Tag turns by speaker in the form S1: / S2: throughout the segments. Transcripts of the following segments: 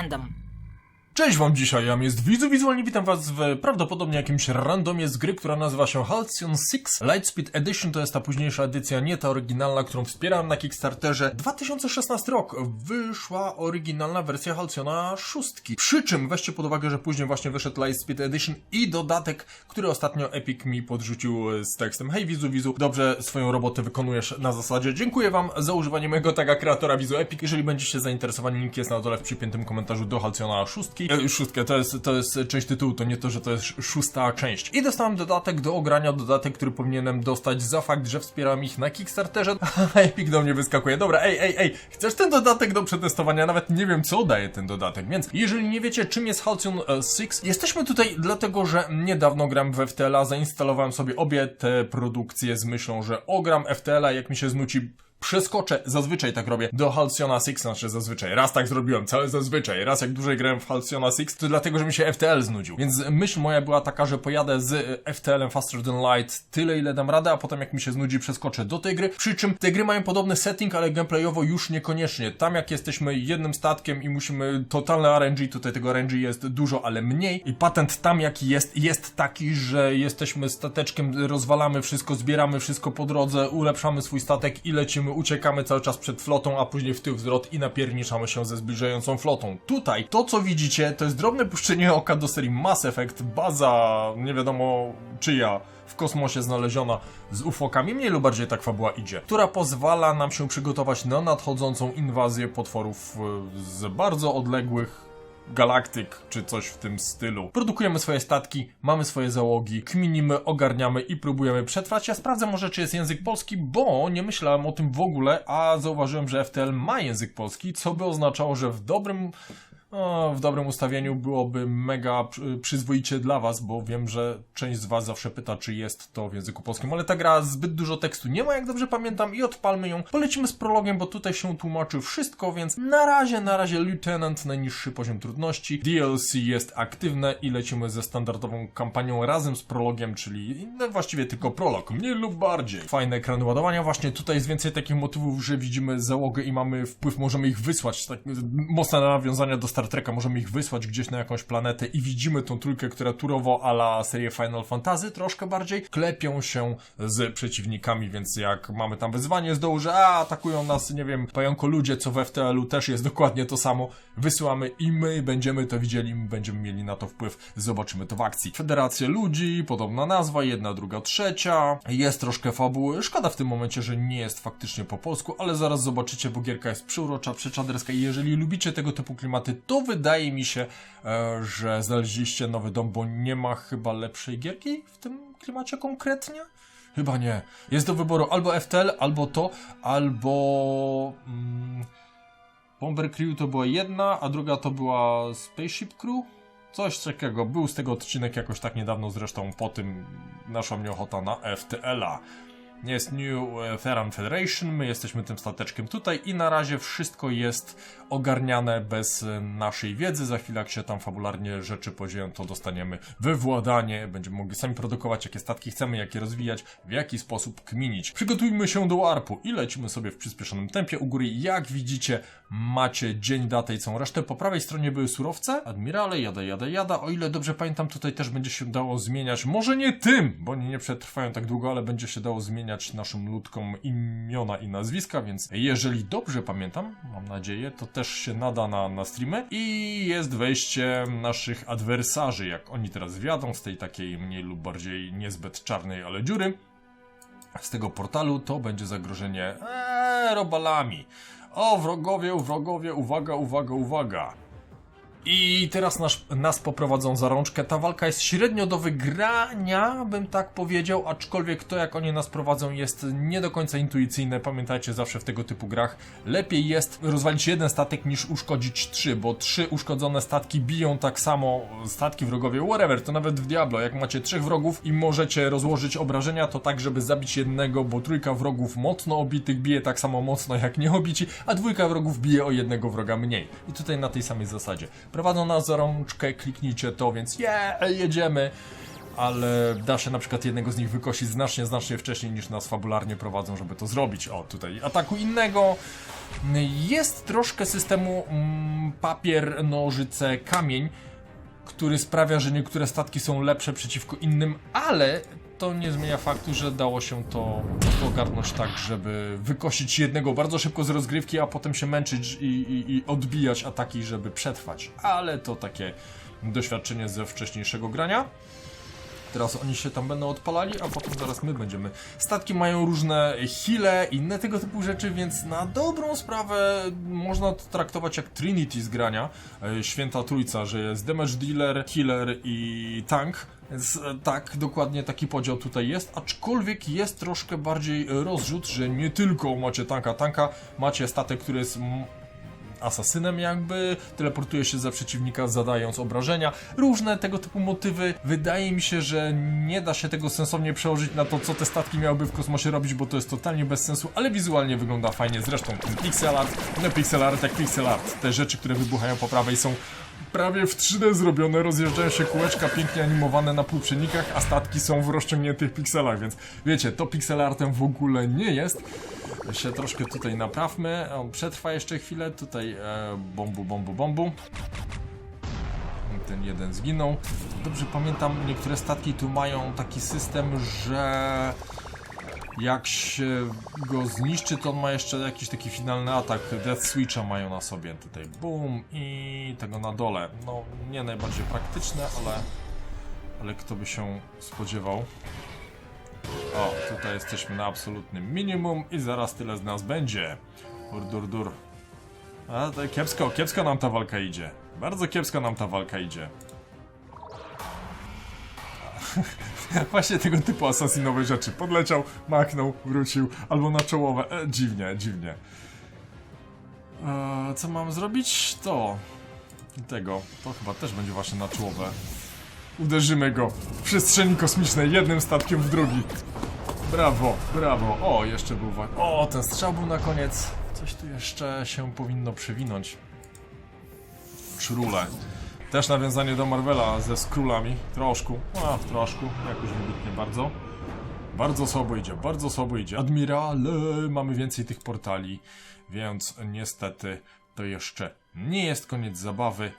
S1: random.
S2: Cześć wam dzisiaj, ja jest Widzu, wizualnie witam was w prawdopodobnie jakimś randomie z gry, która nazywa się Halcyon 6 Lightspeed Edition, to jest ta późniejsza edycja, nie ta oryginalna, którą wspierałem na Kickstarterze. 2016 rok wyszła oryginalna wersja Halcyona 6. Przy czym weźcie pod uwagę, że później właśnie wyszedł Lightspeed Edition i dodatek, który ostatnio Epic mi podrzucił z tekstem Hej Widzu, Widzu, dobrze swoją robotę wykonujesz na zasadzie. Dziękuję wam za używanie mojego taga kreatora Widzu Epic. Jeżeli będziecie zainteresowani, link jest na dole w przypiętym komentarzu do Halcyona 6. E, szóstkę, to jest, to jest część tytułu, to nie to, że to jest szósta część. I dostałem dodatek do ogrania, dodatek, który powinienem dostać za fakt, że wspierałem ich na Kickstarterze. Epic do mnie wyskakuje. Dobra, ej, ej, ej, chcesz ten dodatek do przetestowania? Nawet nie wiem, co daje ten dodatek, więc jeżeli nie wiecie, czym jest Halcyon e, 6, jesteśmy tutaj dlatego, że niedawno gram w FTL-a, zainstalowałem sobie obie te produkcje z myślą, że ogram FTL-a, jak mi się znuci przeskoczę, zazwyczaj tak robię, do Halcyona 6, znaczy zazwyczaj. Raz tak zrobiłem, całe zazwyczaj. Raz jak dłużej grałem w Halcyona 6, to dlatego, że mi się FTL znudził. Więc myśl moja była taka, że pojadę z e, FTL-em Faster Than Light tyle, ile dam radę, a potem jak mi się znudzi, przeskoczę do tej gry. Przy czym te gry mają podobny setting, ale gameplayowo już niekoniecznie. Tam jak jesteśmy jednym statkiem i musimy totalne RNG, tutaj tego RNG jest dużo, ale mniej. I patent tam jaki jest, jest taki, że jesteśmy stateczkiem, rozwalamy wszystko, zbieramy wszystko po drodze, ulepszamy swój statek i lecimy uciekamy cały czas przed flotą, a później w tył zwrot i napierniczamy się ze zbliżającą flotą. Tutaj, to co widzicie, to jest drobne puszczenie oka do serii Mass Effect, baza, nie wiadomo czyja, w kosmosie znaleziona z ufokami, mniej lub bardziej tak fabuła idzie, która pozwala nam się przygotować na nadchodzącą inwazję potworów e, z bardzo odległych galaktyk, czy coś w tym stylu. Produkujemy swoje statki, mamy swoje załogi, kminimy, ogarniamy i próbujemy przetrwać. Ja sprawdzę może, czy jest język polski, bo nie myślałem o tym w ogóle, a zauważyłem, że FTL ma język polski, co by oznaczało, że w dobrym o, w dobrym ustawieniu byłoby mega przy- przyzwoicie dla was, bo wiem, że część z was zawsze pyta, czy jest to w języku polskim, ale ta gra zbyt dużo tekstu nie ma, jak dobrze pamiętam, i odpalmy ją. Polecimy z prologiem, bo tutaj się tłumaczy wszystko, więc na razie, na razie Lieutenant, najniższy poziom trudności. DLC jest aktywne i lecimy ze standardową kampanią razem z prologiem, czyli no, właściwie tylko prolog, mniej lub bardziej. Fajne ekrany ładowania, właśnie tutaj jest więcej takich motywów, że widzimy załogę i mamy wpływ, możemy ich wysłać, tak, mocne nawiązania do Treka, możemy ich wysłać gdzieś na jakąś planetę i widzimy tą trójkę, która turowo ala serię Final Fantasy troszkę bardziej klepią się z przeciwnikami, więc jak mamy tam wyzwanie z dołu, że a, atakują nas, nie wiem, pająko ludzie, co w FTL-u też jest dokładnie to samo, wysyłamy i my będziemy to widzieli, będziemy mieli na to wpływ, zobaczymy to w akcji. Federacja ludzi, podobna nazwa, jedna, druga, trzecia, jest troszkę fabuły, szkoda w tym momencie, że nie jest faktycznie po polsku, ale zaraz zobaczycie, bo gierka jest przeurocza, przeczaderska i jeżeli lubicie tego typu klimaty, to wydaje mi się, e, że znaleźliście nowy dom, bo nie ma chyba lepszej gierki w tym klimacie konkretnie? Chyba nie. Jest do wyboru albo FTL, albo to, albo... Mm, Bomber Crew to była jedna, a druga to była Spaceship Crew? Coś takiego. Był z tego odcinek jakoś tak niedawno, zresztą po tym naszła mnie ochota na FTL-a. Jest New e, Theran Federation, my jesteśmy tym stateczkiem tutaj i na razie wszystko jest ogarniane bez e, naszej wiedzy. Za chwilę, jak się tam fabularnie rzeczy podzieją, to dostaniemy wywładanie, będziemy mogli sami produkować, jakie statki chcemy, jakie rozwijać, w jaki sposób kminić. Przygotujmy się do warpu i lecimy sobie w przyspieszonym tempie u góry. Jak widzicie, macie dzień, datę i całą resztę. Po prawej stronie były surowce, admirale, jada, jada, jada. O ile dobrze pamiętam, tutaj też będzie się dało zmieniać, może nie tym, bo oni nie przetrwają tak długo, ale będzie się dało zmieniać naszym ludkom imiona i nazwiska, więc jeżeli dobrze pamiętam, mam nadzieję, to też się nada na, na streamy. I jest wejście naszych adwersarzy, jak oni teraz wiadą, z tej takiej mniej lub bardziej niezbyt czarnej, ale dziury z tego portalu, to będzie zagrożenie eee, robalami. O, wrogowie, wrogowie, uwaga, uwaga, uwaga. I teraz nas, nas poprowadzą za rączkę. Ta walka jest średnio do wygrania, bym tak powiedział, aczkolwiek to, jak oni nas prowadzą, jest nie do końca intuicyjne. Pamiętajcie zawsze w tego typu grach. Lepiej jest rozwalić jeden statek niż uszkodzić trzy, bo trzy uszkodzone statki biją tak samo statki wrogowie. Whatever, to nawet w Diablo. Jak macie trzech wrogów i możecie rozłożyć obrażenia, to tak, żeby zabić jednego, bo trójka wrogów mocno obitych bije tak samo mocno jak nieobici, a dwójka wrogów bije o jednego wroga mniej. I tutaj na tej samej zasadzie. Prowadzą nas za rączkę, kliknijcie to, więc je, jedziemy. ale da się na przykład jednego z nich wykosić znacznie, znacznie wcześniej niż nas fabularnie prowadzą, żeby to zrobić. O, tutaj ataku innego. Jest troszkę systemu mm, papier, nożyce, kamień, który sprawia, że niektóre statki są lepsze przeciwko innym, ale to nie zmienia faktu, że dało się to ogarnąć tak, żeby wykosić jednego bardzo szybko z rozgrywki, a potem się męczyć i, i, i odbijać ataki, żeby przetrwać. Ale to takie doświadczenie ze wcześniejszego grania. Teraz oni się tam będą odpalali, a potem zaraz my będziemy. Statki mają różne heale, inne tego typu rzeczy, więc na dobrą sprawę można to traktować jak Trinity z grania. E, Święta trójca, że jest damage dealer, healer i tank. Więc e, tak, dokładnie taki podział tutaj jest, aczkolwiek jest troszkę bardziej rozrzut, że nie tylko macie tanka, tanka, macie statek, który jest asasynem jakby, teleportuje się za przeciwnika zadając obrażenia, różne tego typu motywy. Wydaje mi się, że nie da się tego sensownie przełożyć na to, co te statki miałyby w kosmosie robić, bo to jest totalnie bez sensu, ale wizualnie wygląda fajnie. Zresztą ten pixel art, no pixel art jak pixel art. Te rzeczy, które wybuchają po prawej są prawie w 3D zrobione, rozjeżdżają się kółeczka pięknie animowane na półprzenikach, a statki są w rozciągniętych pikselach, więc wiecie, to pixel artem w ogóle nie jest. Się troszkę tutaj naprawmy, o, przetrwa jeszcze chwilę, tutaj e, bombu, bombu, bombu. Ten jeden zginął. Dobrze pamiętam, niektóre statki tu mają taki system, że jak się go zniszczy, to on ma jeszcze jakiś taki finalny atak. Death Switcha mają na sobie. Tutaj boom i tego na dole. No, nie najbardziej praktyczne, ale, ale kto by się spodziewał. O, tutaj jesteśmy na absolutnym minimum i zaraz tyle z nas będzie. Dur, dur. A, to kiepsko, kiepsko nam ta walka idzie. Bardzo kiepsko nam ta walka idzie. Właśnie tego typu asasinowe rzeczy. Podleciał, machnął, wrócił, albo na czołowe. E, dziwnie, dziwnie. E, co mam zrobić? To. Tego. To chyba też będzie właśnie na czołowe. Uderzymy go w przestrzeni kosmicznej jednym statkiem w drugi. Brawo, brawo. O, jeszcze był O, ten strzał był na koniec. Coś tu jeszcze się powinno przewinąć. Szrule. Też nawiązanie do Marvela ze skrólami. Troszkę. A, troszkę. Jakoś wybitnie bardzo. Bardzo słabo idzie, bardzo słabo idzie. Admirale, mamy więcej tych portali, więc niestety to jeszcze nie jest koniec zabawy.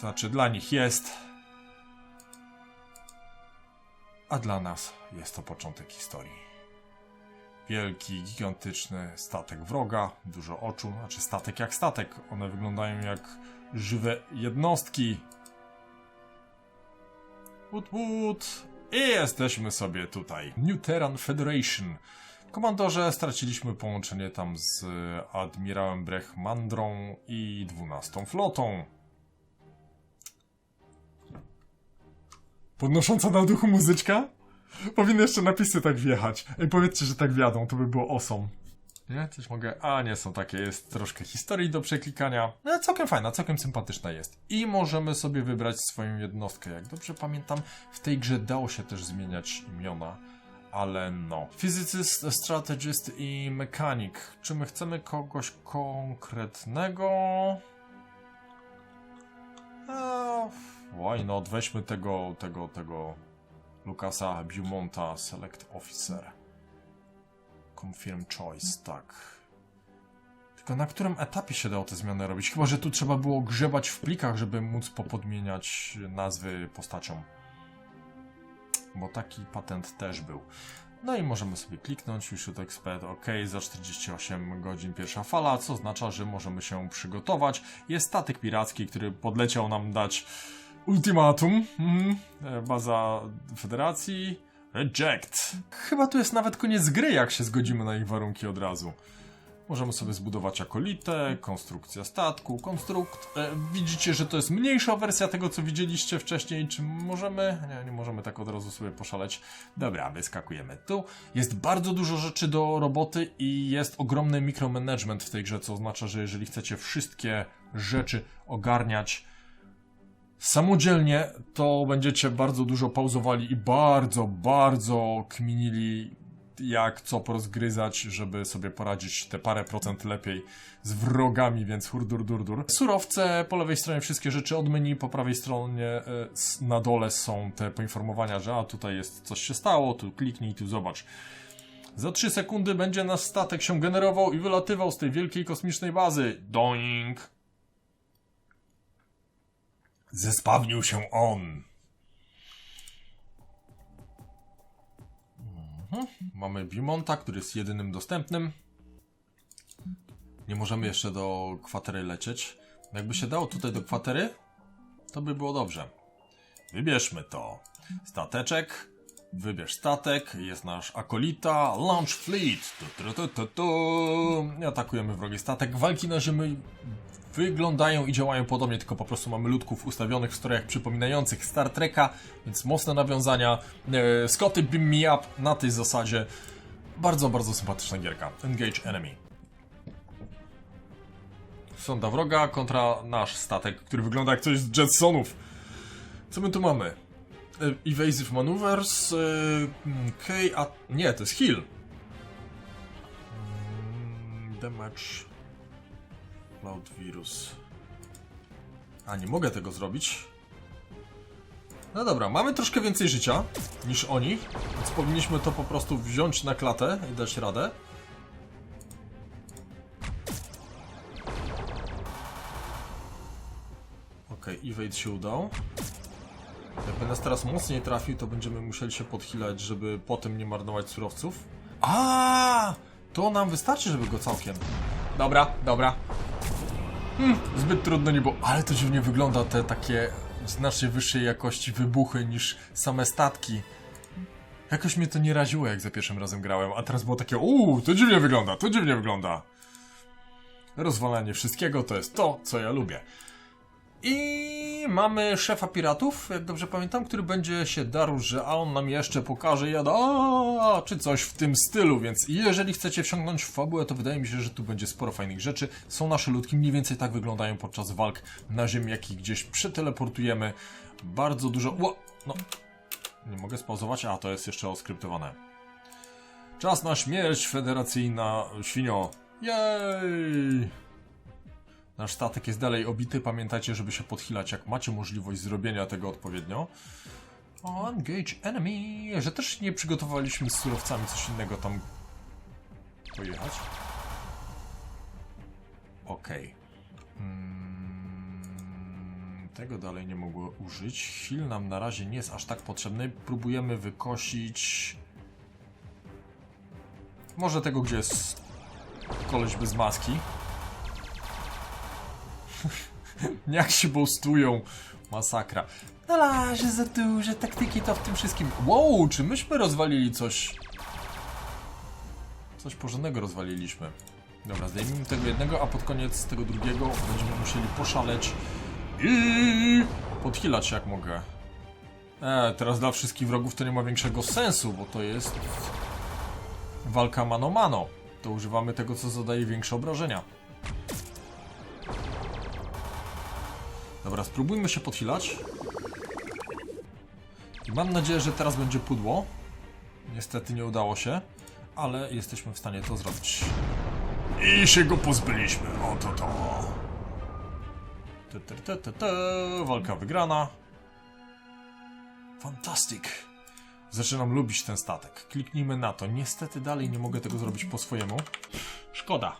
S2: Znaczy, dla nich jest. A dla nas jest to początek historii. Wielki, gigantyczny statek wroga, dużo oczu, znaczy statek jak statek. One wyglądają jak żywe jednostki. Wood, wood. I jesteśmy sobie tutaj. New Terran Federation. Komandorze, straciliśmy połączenie tam z admirałem Brechmandrą i 12 flotą. Podnosząca na duchu muzyczka? Powinny jeszcze napisy tak wjechać. Ej, powiedzcie, że tak wjadą, to by było awesome. Nie? Coś mogę... A, nie są takie. Jest troszkę historii do przeklikania. No, całkiem fajna, całkiem sympatyczna jest. I możemy sobie wybrać swoją jednostkę. Jak dobrze pamiętam, w tej grze dało się też zmieniać imiona. Ale no. Fizycyst, strategist i mechanik. Czy my chcemy kogoś konkretnego? Eee, why not? Weźmy tego, tego, tego... Lukasa Beaumonta, Select Officer. Confirm choice, tak. Tylko na którym etapie się dało te zmiany robić? Chyba, że tu trzeba było grzebać w plikach, żeby móc popodmieniać nazwy postaciom. Bo taki patent też był. No i możemy sobie kliknąć, we should expect, ok, za 48 godzin pierwsza fala, co oznacza, że możemy się przygotować. Jest statek piracki, który podleciał nam dać ultimatum. Mhm. E, Baza Federacji. Reject. Chyba tu jest nawet koniec gry, jak się zgodzimy na ich warunki od razu. Możemy sobie zbudować akolitę, konstrukcja statku, konstrukt. E, widzicie, że to jest mniejsza wersja tego, co widzieliście wcześniej. Czy możemy? Nie, nie możemy tak od razu sobie poszaleć. Dobra, wyskakujemy tu. Jest bardzo dużo rzeczy do roboty i jest ogromny mikromanagement w tej grze, co oznacza, że jeżeli chcecie wszystkie rzeczy ogarniać samodzielnie, to będziecie bardzo dużo pauzowali i bardzo, bardzo kminili jak co porozgryzać, żeby sobie poradzić te parę procent lepiej z wrogami, więc hurdur durdur. Surowce, po lewej stronie wszystkie rzeczy od menu, po prawej stronie e, na dole są te poinformowania, że a tutaj jest coś się stało, tu kliknij, tu zobacz. Za 3 sekundy będzie nasz statek się generował i wylatywał z tej wielkiej kosmicznej bazy. Doink! Zespawnił się on. Mhm. Mamy Bimonta, który jest jedynym dostępnym. Nie możemy jeszcze do kwatery lecieć. Jakby się dało tutaj do kwatery, to by było dobrze. Wybierzmy to. Stateczek. Wybierz statek. Jest nasz akolita. Launch Fleet. Tu, tu, tu, tu, tu. Atakujemy wrogi statek. Walki na ziemi wyglądają i działają podobnie, tylko po prostu mamy ludków ustawionych w strojach przypominających Star Treka, więc mocne nawiązania. E, Scotty Beam Me Up na tej zasadzie. Bardzo, bardzo sympatyczna gierka. Engage Enemy. Sonda wroga kontra nasz statek, który wygląda jak coś z Jetsonów. Co my tu mamy? E, Evasive Maneuvers, e, mm, K, a... Nie, to jest Heal. Mm, Damage... Cloud Virus. A, nie mogę tego zrobić. No dobra, mamy troszkę więcej życia niż oni, więc powinniśmy to po prostu wziąć na klatę i dać radę. Okej, okay, evade się udał. Jakby nas teraz mocniej trafił, to będziemy musieli się podchilać, żeby potem nie marnować surowców. A, To nam wystarczy, żeby go całkiem. Dobra, dobra. Hmm, zbyt trudno nie było. Ale to dziwnie wygląda, te takie znacznie wyższej jakości wybuchy niż same statki. Jakoś mnie to nie raziło, jak za pierwszym razem grałem, a teraz było takie, uuu, to dziwnie wygląda, to dziwnie wygląda. Rozwalanie wszystkiego to jest to, co ja lubię. I mamy szefa piratów, jak dobrze pamiętam, który będzie się darł, że a on nam jeszcze pokaże jada, czy coś w tym stylu, więc jeżeli chcecie wsiągnąć w fabułę, to wydaje mi się, że tu będzie sporo fajnych rzeczy. Są nasze ludki, mniej więcej tak wyglądają podczas walk na ziemi, jak ich gdzieś przeteleportujemy. Bardzo dużo... Ło, no, nie mogę spauzować, a to jest jeszcze oskryptowane. Czas na śmierć, federacyjna świnio. Jej! Nasz statek jest dalej obity. Pamiętajcie, żeby się podchilać, jak macie możliwość zrobienia tego odpowiednio. Engage enemy. Że też nie przygotowaliśmy z surowcami coś innego tam pojechać. Okej. Mm, tego dalej nie mogło użyć. Heal nam na razie nie jest aż tak potrzebny. Próbujemy wykosić... Może tego, gdzie jest koleś bez maski. Jak się bostują. Masakra. Na razie za duże taktyki to w tym wszystkim. Wow, czy myśmy rozwalili coś? Coś porządnego rozwaliliśmy. Dobra, zdejmijmy tego jednego, a pod koniec tego drugiego będziemy musieli poszaleć i podchilać się jak mogę. E, teraz dla wszystkich wrogów to nie ma większego sensu, bo to jest walka mano mano. To używamy tego, co zadaje większe obrażenia. Dobra, spróbujmy się podchilać. I mam nadzieję, że teraz będzie pudło. Niestety nie udało się, ale jesteśmy w stanie to zrobić. I się go pozbyliśmy. Oto to. Te, te, te, te. Walka wygrana. Fantastic. Zaczynam lubić ten statek. Kliknijmy na to. Niestety dalej nie mogę tego zrobić po swojemu. Szkoda.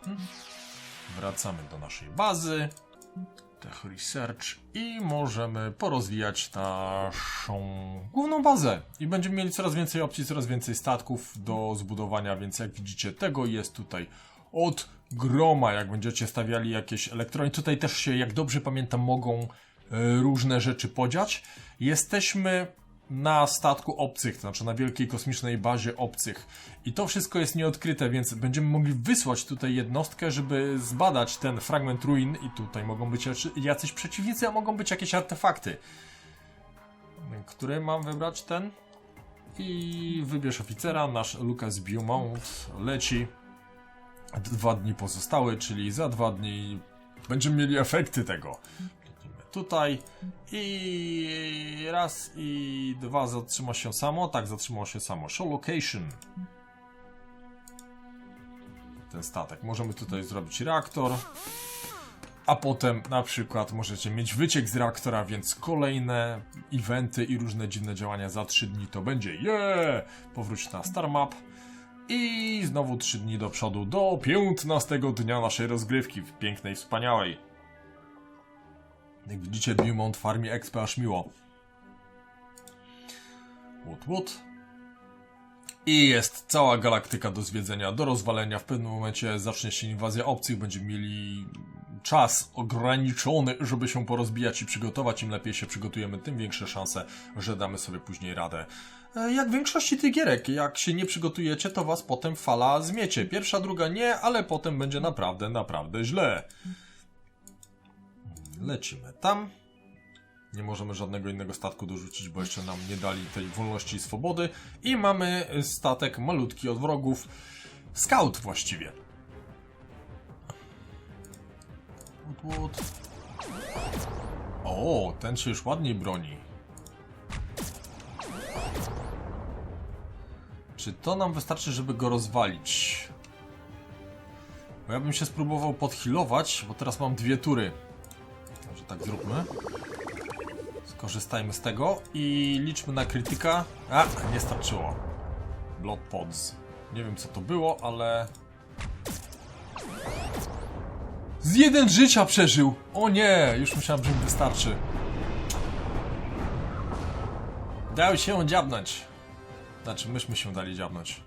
S2: Wracamy do naszej bazy. Tech Research i możemy porozwijać naszą główną bazę. I będziemy mieli coraz więcej opcji, coraz więcej statków do zbudowania, więc jak widzicie, tego jest tutaj od groma. Jak będziecie stawiali jakieś elektrony, tutaj też się, jak dobrze pamiętam, mogą e, różne rzeczy podziać. Jesteśmy na statku obcych, to znaczy na wielkiej kosmicznej bazie obcych. I to wszystko jest nieodkryte, więc będziemy mogli wysłać tutaj jednostkę, żeby zbadać ten fragment ruin. I tutaj mogą być jacy- jacyś przeciwnicy, a mogą być jakieś artefakty. Który mam wybrać? Ten? I wybierz oficera. Nasz Lucas Beaumont leci. Dwa dni pozostałe, czyli za dwa dni będziemy mieli efekty tego. Tutaj i raz i dwa zatrzyma się samo. Tak, zatrzymało się samo. Show location. ten statek. Możemy tutaj zrobić reaktor, a potem na przykład możecie mieć wyciek z reaktora, więc kolejne eventy i różne dziwne działania za 3 dni to będzie yeah! Powróć na Star Map i znowu 3 dni do przodu do 15 dnia naszej rozgrywki w pięknej, wspaniałej. Jak widzicie, Dumont farmi XP aż miło. Łot, łot. I jest cała galaktyka do zwiedzenia, do rozwalenia. W pewnym momencie zacznie się inwazja obcych, będziemy mieli czas ograniczony, żeby się porozbijać i przygotować. Im lepiej się przygotujemy, tym większe szanse, że damy sobie później radę. E, Jak w większości tych gierek, jak się nie przygotujecie, to was potem fala zmiecie. Pierwsza, druga nie, ale potem będzie naprawdę, naprawdę źle. Lecimy tam. Nie możemy żadnego innego statku dorzucić, bo jeszcze nam nie dali tej wolności i swobody. I mamy statek malutki od wrogów. Scout właściwie. O, ten się już ładniej broni. Czy to nam wystarczy, żeby go rozwalić? Bo ja bym się spróbował podhealować, bo teraz mam dwie tury. Tak zróbmy. Skorzystajmy z tego i liczmy na krytyka. A, nie starczyło. Blood Pods. Nie wiem co to było, ale... Z jeden życia przeżył! O nie! Już myślałem, że mi wystarczy. Dał się dziabnąć. Znaczy, myśmy się dali dziabnąć.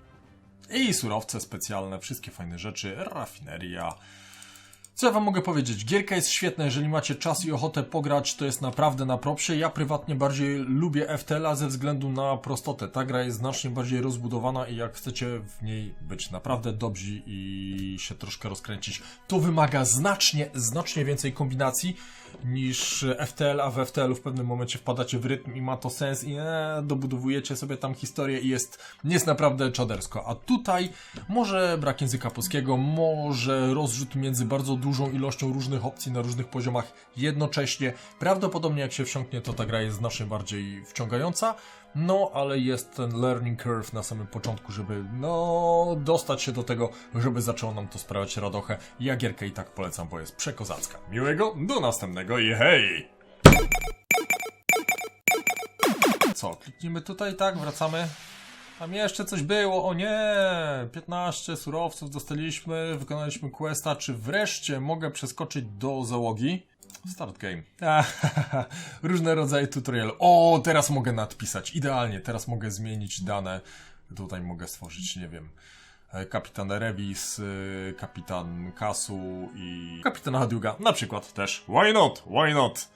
S2: I surowce specjalne, wszystkie fajne rzeczy, rafineria. Co ja wam mogę powiedzieć? Gierka jest świetna, jeżeli macie czas i ochotę pograć, to jest naprawdę na propsie. Ja prywatnie bardziej lubię FTL-a ze względu na prostotę. Ta gra jest znacznie bardziej rozbudowana i jak chcecie w niej być naprawdę dobrzy i się troszkę rozkręcić, to wymaga znacznie, znacznie więcej kombinacji niż FTL, a w FTL-u w pewnym momencie wpadacie w rytm i ma to sens i e, dobudowujecie sobie tam historię i jest, jest naprawdę czadersko. A tutaj może brak języka polskiego, może rozrzut między bardzo dużą ilością różnych opcji na różnych poziomach jednocześnie. Prawdopodobnie jak się wsiąknie, to ta gra jest znacznie bardziej wciągająca. No, ale jest ten learning curve na samym początku, żeby no dostać się do tego, żeby zaczęło nam to sprawiać radochę. Ja gierkę i tak polecam, bo jest przekozacka. Miłego, do następnego i hej! Co, kliknijmy tutaj, tak, wracamy. Tam jeszcze coś było, o nie! 15 surowców dostaliśmy, wykonaliśmy questa, czy wreszcie mogę przeskoczyć do załogi? Start game. Różne rodzaje tutorial. O, teraz mogę nadpisać. Idealnie, teraz mogę zmienić dane. Tutaj mogę stworzyć, nie wiem, e, kapitan Revis, e, kapitan Kasu i kapitan Hadouga. Na przykład też. Why not? Why not?